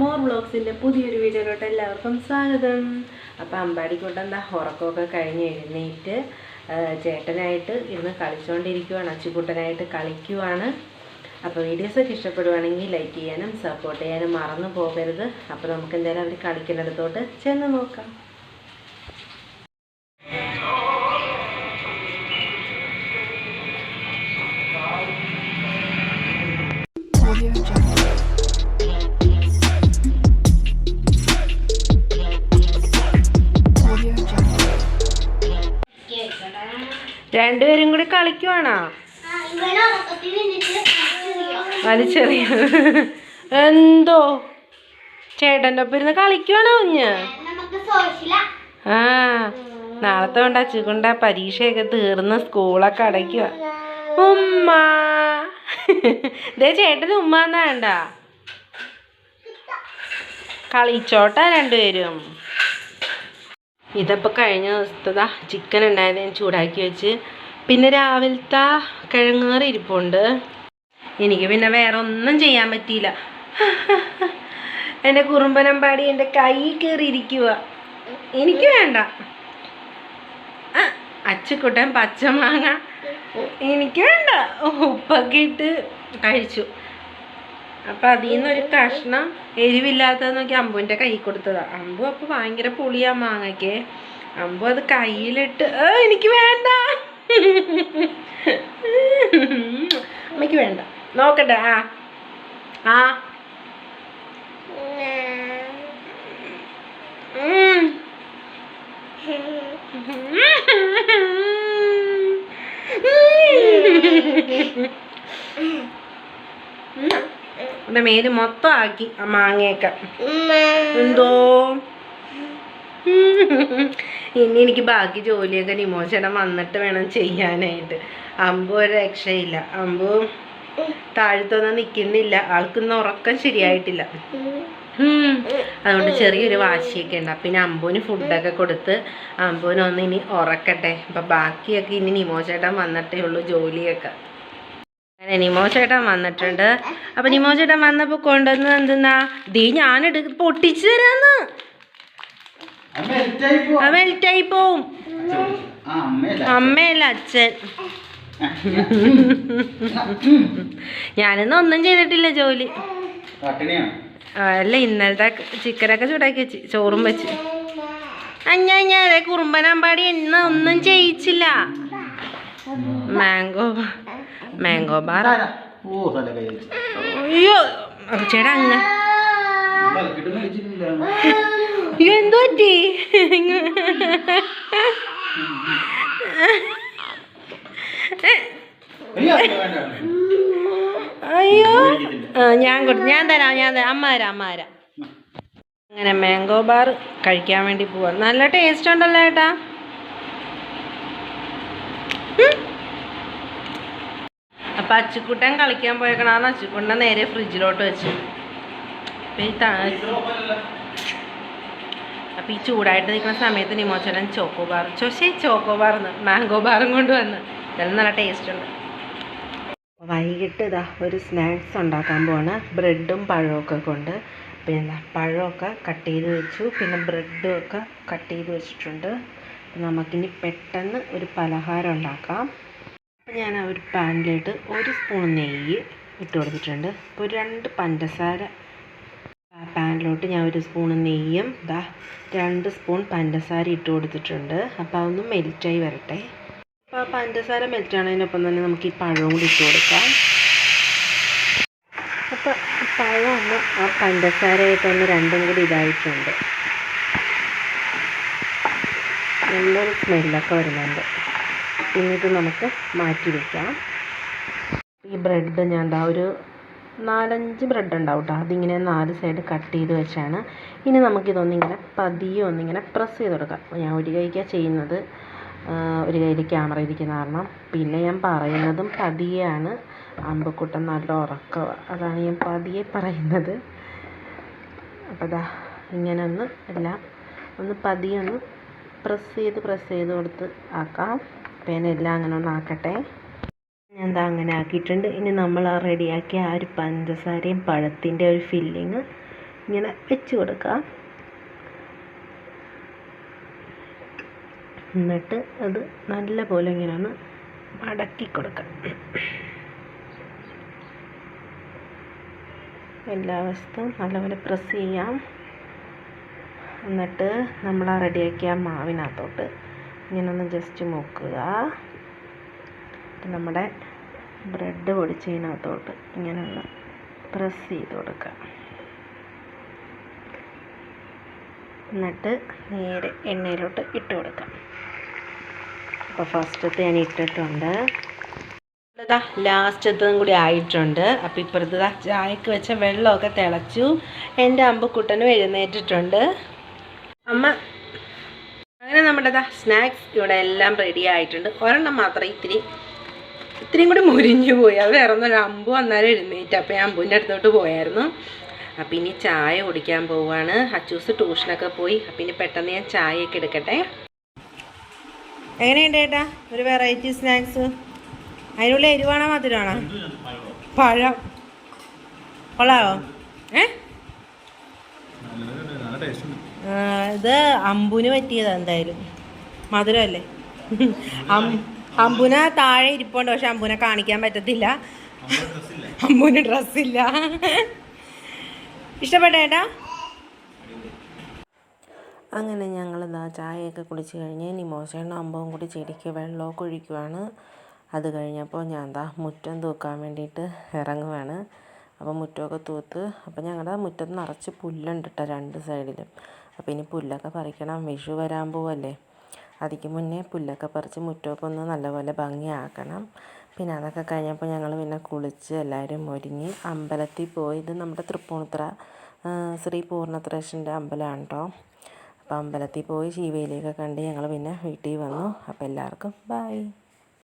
More ബ്ലോഗ്സിന്റെ പുതിയൊരു വീഡിയോയിലോട്ട് എല്ലാവർക്കും സ്വാഗതം. അപ്പോൾ അമ്പാടിക്കൊണ്ട് എന്താ ഉറക്കമൊക്കെ കഴിഞ്ഞ് എഴുന്നേറ്റ് ചേട്ടനായിട്ട് ഇരുന്ന് കളിച്ചുകൊണ്ടിരിക്കുവാണ് അച്ചുക്കുട്ടനായിട്ട് കളിക്കുവാണ്. അപ്പോൾ വീഡിയോസൊക്കെ ഇഷ്ടപ്പെടുവാണെങ്കിൽ ലൈക്ക് ചെയ്യാനും സപ്പോർട്ട് ചെയ്യാനും മറന്നു പോകരുത്. അപ്പോൾ നമുക്ക് എന്തായാലും അവർ കളിക്കുന്നിടത്തോട്ട് ചെന്ന് നോക്കാം. രണ്ടുപേരും കൂടി കളിക്കുവാണോ? വലിച്ചെറിയ എന്തോ? ചേട്ടന്റെ ഒപ്പം ഇരുന്ന് കളിക്കുവാണോ കുഞ്ഞ്? ആ. നാളത്തെ കൊണ്ട് അച്ചുകൊണ്ട പരീക്ഷയൊക്കെ തീർന്ന് സ്കൂളൊക്കെ അടയ്ക്കുക. ഉമ്മ. ദേ ചേട്ടന് ഉമ്മ എന്നാ വേണ്ട കളിച്ചോട്ടാ രണ്ടുപേരും. ഇതിപ്പോൾ കഴിഞ്ഞ ദിവസത്തെ ചിക്കൻ ഉണ്ടായത് ഞാൻ ചൂടാക്കി വെച്ച്. പിന്നെ രാവിലത്തെ കിഴങ്ങേറി ഇരിപ്പുണ്ട്. എനിക്ക് പിന്നെ വേറെ ഒന്നും ചെയ്യാൻ പറ്റിയില്ല. എന്റെ കുറുമ്പനമ്പാടി എന്റെ കൈ കയറിയിരിക്കുക എനിക്ക് വേണ്ട. അച്ചുക്കുട്ടൻ പച്ചമാങ്ങ. എനിക്ക് വേണ്ട. ഉപ്പൊക്കെ ഇട്ട് കഴിച്ചു. അപ്പം അതിൽ നിന്നൊരു കഷ്ണം എരിവില്ലാത്തത് നോക്കി അമ്പുവിന്റെ കൈ കൊടുത്തതാ. അമ്പു അപ്പോൾ ഭയങ്കര പുളിയാ മാങ്ങയ്ക്ക്. അമ്പു അത് കയ്യിലിട്ട് "ഏ, എനിക്ക് വേണ്ട. അമ്മയ്ക്ക് വേണ്ട. നോക്കട്ടെ ആ. ആ. ഉം. എന്റെ മേൽ മൊത്തം ആക്കി ആ മാങ്ങയൊക്കെ. എന്തോ? ഇനി എനിക്ക് ബാക്കി ജോലിയൊക്കെ നിമോചനം വന്നിട്ട് വേണം ചെയ്യാനായിട്ട്. അമ്പു ഒരു രക്ഷയില്ല. അമ്പു താഴത്തൊന്നും നിൽക്കുന്നില്ല ആൾക്കൊന്നും ഉറക്കം ശരിയായിട്ടില്ല. അതുകൊണ്ട് ചെറിയൊരു വാശിയൊക്കെ ഉണ്ട്. പിന്നെ അമ്പുവിന് ഫുഡൊക്കെ കൊടുത്ത് അമ്പുവിനൊന്ന് ഇനി ഉറക്കട്ടെ. അപ്പം ബാക്കിയൊക്കെ ഇനി നിമോചേട്ടൻ വന്നിട്ടേ ഉള്ളൂ ജോലിയൊക്കെ. അങ്ങനെ നിമോ ചേട്ടൻ വന്നിട്ടുണ്ട്. അപ്പം നിമോ ചേട്ടൻ വന്നപ്പോൾ കൊണ്ടുവന്നത് എന്തെന്നാ? ദീ ഞാനെടു പൊട്ടിച്ചു തരാന്ന്. അത് മെൽറ്റായി പോവും. അമ്മയല്ല അച്ഛൻ. ഞാനിന്ന് ഒന്നും ചെയ്തിട്ടില്ല ജോലി. അല്ല ഇന്നലത്തെ ചിക്കനൊക്കെ ചൂടാക്കി വെച്ച് ചോറും വെച്ച്. അഞ്ഞാ ഞാൻ അതെ കുറുമ്പനാമ്പാടി ഇന്ന് ഒന്നും ചെയ്യിച്ചില്ല. Mango mango bar. അയ്യോ ചേട്ടാ അങ്ങ് അയ്യോ എന്തോ പറ്റി? അയ്യോ ഞാൻ കൊടു ഞാൻ തരാം ഞാൻ തരാം. അമ്മ തരാം അമ്മ തരാം. അങ്ങനെ മാംഗോ ബാർ കഴിക്കാൻ വേണ്ടി പോവാം. നല്ല ടേസ്റ്റ് ഉണ്ടല്ലോ ഏട്ടാ. അപ്പൊ അച്ചുക്കുട്ടൻ കളിക്കാൻ പോയേക്കണാന്ന് അച്ചുക്കുട്ടനെ നേരെ ഫ്രിഡ്ജിലോട്ട് വെച്ചു. അപ്പൊ ഈ ചൂടായിട്ട് നിൽക്കുന്ന സമയത്ത് നിമോച്ചനൻ ചോക്കോ ബാർ ചോശേ ചോക്കോ ബാർന്ന് മാംഗോ ബാറും കൊണ്ട് വന്ന്. ഇതെല്ലാം നല്ല ടേസ്റ്റ് ഉണ്ട്. വൈകിട്ട് ഇതാ ഒരു സ്നാക്സ് ഉണ്ടാക്കാൻ പോവാണ്. ബ്രെഡും പഴമൊക്കെ കൊണ്ട്. പിന്നെ പഴമൊക്കെ കട്ട് ചെയ്ത് വെച്ചു. പിന്നെ ബ്രെഡും ഒക്കെ കട്ട് ചെയ്ത് വെച്ചിട്ടുണ്ട്. നമുക്കിനി പെട്ടെന്ന് ഒരു പലഹാരം ഉണ്ടാക്കാം. അപ്പോൾ ഞാൻ ആ ഒരു പാനിലിട്ട് ഒരു സ്പൂൺ നെയ്യ് ഇട്ട് കൊടുത്തിട്ടുണ്ട്. അപ്പോൾ ഒരു രണ്ട് പഞ്ചസാര പാനിലോട്ട് ഞാൻ ഒരു സ്പൂൺ നെയ്യും ദാ രണ്ട് സ്പൂൺ പഞ്ചസാര ഇട്ട് കൊടുത്തിട്ടുണ്ട്. അപ്പോൾ അതൊന്ന് മെൽറ്റായി വരട്ടെ. അപ്പോൾ ആ പഞ്ചസാര മെൽറ്റ് ആണതിനൊപ്പം തന്നെ നമുക്ക് ഈ പഴവും കൂടി ഇട്ട് കൊടുക്കാം. അപ്പോൾ പഴം ആ പഞ്ചസാരയായിട്ട് ഒന്ന് രണ്ടും കൂടി ഇതായിട്ടുണ്ട്. നല്ലൊരു സ്മെല്ലൊക്കെ വരുന്നുണ്ട്. ഇനി ഇത് നമുക്ക് മാറ്റി വെക്കാം. ഈ ബ്രെഡ് ഞാൻ എന്താ ഒരു നാലഞ്ച് ബ്രെഡ് ഉണ്ടാവും കേട്ടോ അതിങ്ങനെ നാല് സൈഡ് കട്ട് ചെയ്ത് വെച്ചാണ്. ഇനി നമുക്കിതൊന്നിങ്ങനെ പതിയെ ഒന്നിങ്ങനെ പ്രസ് ചെയ്ത് കൊടുക്കാം. ഞാൻ ഒരു കൈക്കാണ് ചെയ്യുന്നത്. ഒരു കയ്യിൽ ക്യാമറ ഇരിക്കുന്ന കാരണം. പിന്നെ ഞാൻ പറയുന്നതും പതിയെയാണ്. അമ്പക്കുട്ടൻ നല്ല ഉറക്കം അതാണ് ഞാൻ പതിയെ പറയുന്നത്. അപ്പോൾ ദാ ഇങ്ങനെ ഒന്ന് എല്ലാം ഒന്ന് പതിയെ ഒന്ന് പ്രസ് ചെയ്ത് പ്രസ് ചെയ്ത് കൊടുത്ത് ആക്കാം. പേനെല്ലാം അങ്ങനെ ഒന്ന് ആക്കട്ടെ. ഞാൻ അങ്ങനെ ആക്കിയിട്ടുണ്ട്. ഇനി നമ്മൾ ആ റെഡിയാക്കിയ ആ ഒരു പഞ്ചസാരയും പഴത്തിന്റെ ഒരു ഫില്ലിങ് ഇങ്ങനെ വെച്ച് കൊടുക്കാം. എന്നിട്ട് അത് നല്ല പോലെ ഇങ്ങനെ ഒന്ന് മടക്കി കൊടുക്കാം. എല്ലാ വശത്തും നല്ലപോലെ പ്രസ് ചെയ്യാം. എന്നിട്ട് നമ്മൾ ആ റെഡിയാക്കിയ മാവിനകത്തോട്ട് ഇങ്ങനെ ഒന്ന് ജസ്റ്റ് മുക്കുക നമ്മുടെ ബ്രെഡ് പൊടിച്ചതിനകത്തോട്ട് ഇങ്ങനെ ഒന്ന് പ്രസ് ചെയ്ത് കൊടുക്കുക. എന്നിട്ട് നേരെ എണ്ണയിലോട്ട് ഇട്ട് കൊടുക്കാം. അപ്പോൾ ഫസ്റ്റത്തെ ഞാൻ ഇട്ടിട്ടുണ്ട്. ഇതാ ലാസ്റ്റത്തതും കൂടി ആയിട്ടുണ്ട്. അപ്പോൾ ഇപ്പുറത്ത് ചായക്ക് വെച്ച വെള്ളമൊക്കെ തിളച്ചു. എന്റെ അമ്പക്കുട്ടനും എഴുന്നേറ്റിട്ടുണ്ട്. അമ്മ. അങ്ങനെ നമ്മുടെ സ്നാക്സ് ഇവിടെ എല്ലാം റെഡി ആയിട്ടുണ്ട്. ഒരെണ്ണം മാത്രം ഇത്തിരി ഇത്രയും കൂടി മുരിഞ്ഞു പോയി. അത് വേറെ ഒന്നും അമ്പു വന്നാലും എഴുന്നേറ്റ്. അപ്പോൾ ഞാൻ അമ്പുവിന്റെ അടുത്തോട്ട് പോയായിരുന്നു. അപ്പം ഇനി ചായ കുടിക്കാൻ പോവുകയാണ് അച്ചൂസ് ട്യൂഷനൊക്കെ പോയി. അപ്പം ഇനി പെട്ടെന്ന് ഞാൻ ചായയൊക്കെ എടുക്കട്ടെ. എങ്ങനെയുണ്ട് ഏട്ടാ? ഒരു വെറൈറ്റി സ്നാക്സ് അതിനുള്ള എരിവാണോ മധുരമാണോ? പഴം. കൊള്ളാവോ? ഏ ആ, ഇത് അമ്പുന് പറ്റിയതാ എന്തായാലും. മധുരമല്ലേ? അം- അമ്പുന താഴെ ഇരിപ്പുണ്ട് പക്ഷെ അമ്പുനെ കാണിക്കാൻ പറ്റത്തില്ല. അമ്പുന് ഡ്രസ്സില്ല. ഇഷ്ടപ്പെട്ടേട്ടാ അങ്ങനെ ഞങ്ങൾ ഇതാ ചായയൊക്കെ കുടിച്ച് കഴിഞ്ഞ് നിമോസയുടെ അമ്പവും കൂടി ചെടിക്ക് വെള്ളമൊക്കെ ഒഴിക്കുവാണ്. അത് കഴിഞ്ഞപ്പോൾ ഞാൻ ദാ മുറ്റം തൂക്കാൻ വേണ്ടിയിട്ട് ഇറങ്ങുവാണ്. അപ്പോൾ മുറ്റമൊക്കെ തൂത്ത് അപ്പോൾ ഞങ്ങളുടെ മുറ്റത്ത് നിറച്ച് പുല്ലുണ്ട് കേട്ടോ രണ്ട് സൈഡിലും. അപ്പോൾ ഇനി പുല്ലൊക്കെ പറിക്കണം. വിഷു വരാൻ പോവല്ലേ. അതിക്ക് മുന്നേ പുല്ലൊക്കെ പറിച്ച് മുറ്റമൊക്കെ ഒന്ന് നല്ലപോലെ ഭംഗിയാക്കണം. പിന്നെ അതൊക്കെ കഴിഞ്ഞപ്പോൾ ഞങ്ങൾ പിന്നെ കുളിച്ച് എല്ലാവരും ഒരുങ്ങി അമ്പലത്തിൽ പോയി. ഇത് നമ്മുടെ തൃപ്പൂണിത്ര ശ്രീ പൂർണത്രേശന്റെ അമ്പലമാണ് കേട്ടോ. അപ്പോൾ അമ്പലത്തിൽ പോയി ശിവയിലേക്ക് കണ്ട് ഞങ്ങൾ പിന്നെ വീട്ടിൽ വന്നു. അപ്പോൾ എല്ലാവർക്കും ബൈ